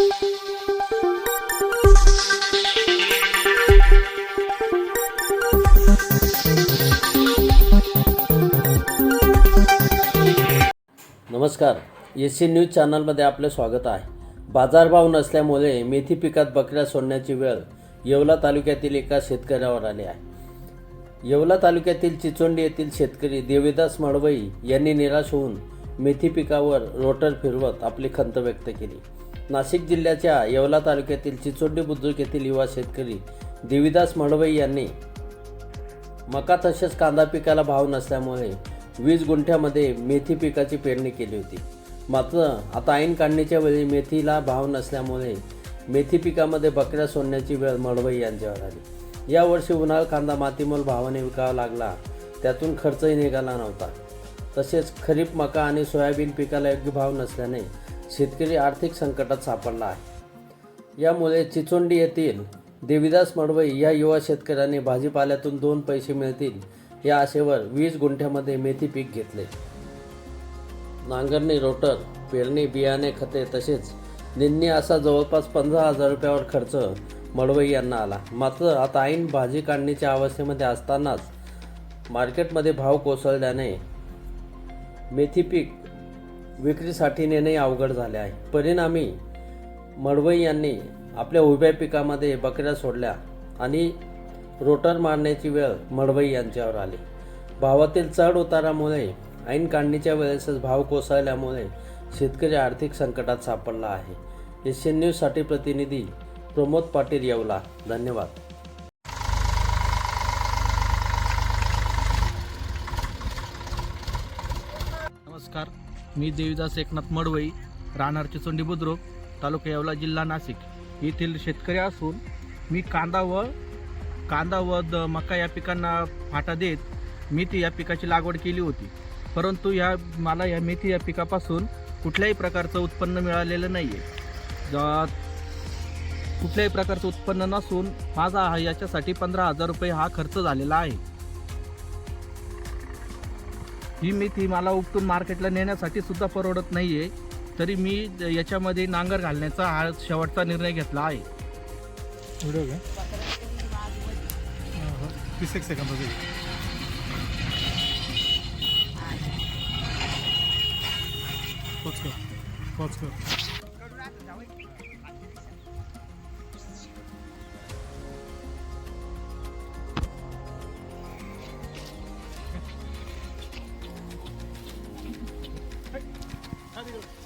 नमस्कार. S C news चॅनलमध्ये आपले स्वागत आहे. बाजारभाव नसल्यामुळे मेथी पिकात बकऱ्या सोडण्याची वेळ येवला तालुक्यातील एका शेतकऱ्यावर आली आहे. येवला तालुक्यातील चिचोंडी येथील शेतकरी देवीदास मडवई यांनी निराश होऊन मेथी पिकावर रोटर फिरवत आपली खंत व्यक्त केली. नाशिक जिल्ह्याच्या येवला तालुक्यातील चिचोंडी बुद्रुक येथील युवा शेतकरी देवीदास मडवई यांनी मका तसेच कांदा पिकाला भाव नसल्यामुळे वीज गुंठ्यामध्ये मेथी पिकाची पेरणी केली होती. मात्र आता ऐन काढणीच्या वेळी मेथीला भाव नसल्यामुळे मेथी पिकामध्ये बकऱ्या सोडण्याची वेळ मळवई यांच्यावर आली. यावर्षी उन्हाळ कांदा मातीमोल भावाने विकावा लागला. त्यातून खर्चही निघाला नव्हता. तसेच खरीप मका आणि सोयाबीन पिकाला योग्य भाव नसल्याने शेतकरी आर्थिक संकटात सापडला आहे. यामुळे चिचोंडी येथील देवीदास मडवई या युवा शेतकऱ्यांनी भाजीपाल्यातून दोन पैसे मिळतील या आशेवर वीस गुंठ्यामध्ये मेथी पीक घेतले. नांगरणी रोटर पेरणी बियाणे खते तसेच निन्नी असा जवळपास पंधरा हजार रुपयावर खर्च मडवई यांना आला. मात्र आता ऐन भाजी काढणीच्या अवस्थेमध्ये असतानाच मार्केटमध्ये भाव कोसळल्याने मेथी पीक विक्रीसाठी नेणे अवघड झाले आहे. परिणामी मडवई यांनी आपल्या उभ्या पिकामध्ये बकऱ्या सोडल्या आणि रोटर मारण्याची वेळ मडवई यांच्यावर आली. भावातील चढ उतारामुळे ऐन काढणीच्या वेळेसच भाव कोसळल्यामुळे शेतकरी आर्थिक संकटात सापडला आहे. एशियन न्यूजसाठी प्रतिनिधी प्रमोद पाटील येवला. धन्यवाद. नमस्कार. मी देवीदास एकनाथ मडवई राहणार चिचोंडी बुद्रुक तालुका येवला जिल्हा नाशिक. येथील शेतकरी असून मी कांदा व कांदा व द मका या पिकांना फाटा देत मेथी या पिकाची लागवड केली होती. परंतु या मला या मेथी या पिकापासून कुठल्याही प्रकारचं उत्पन्न मिळालेलं नाही आहे कुठल्याही प्रकारचं उत्पन्न नसून माझा हा याच्यासाठी पंधरा हजार रुपये हा खर्च झालेला आहे. ही मेथी मला उपटून मार्केटला नेण्यासाठी सुद्धा परवडत नाही आहे तरी मी याच्यामध्ये नांगर घालण्याचा हा शेवटचा निर्णय घेतला आहे. तीस एक सेकंद पोच कर पोच कर Absolutely.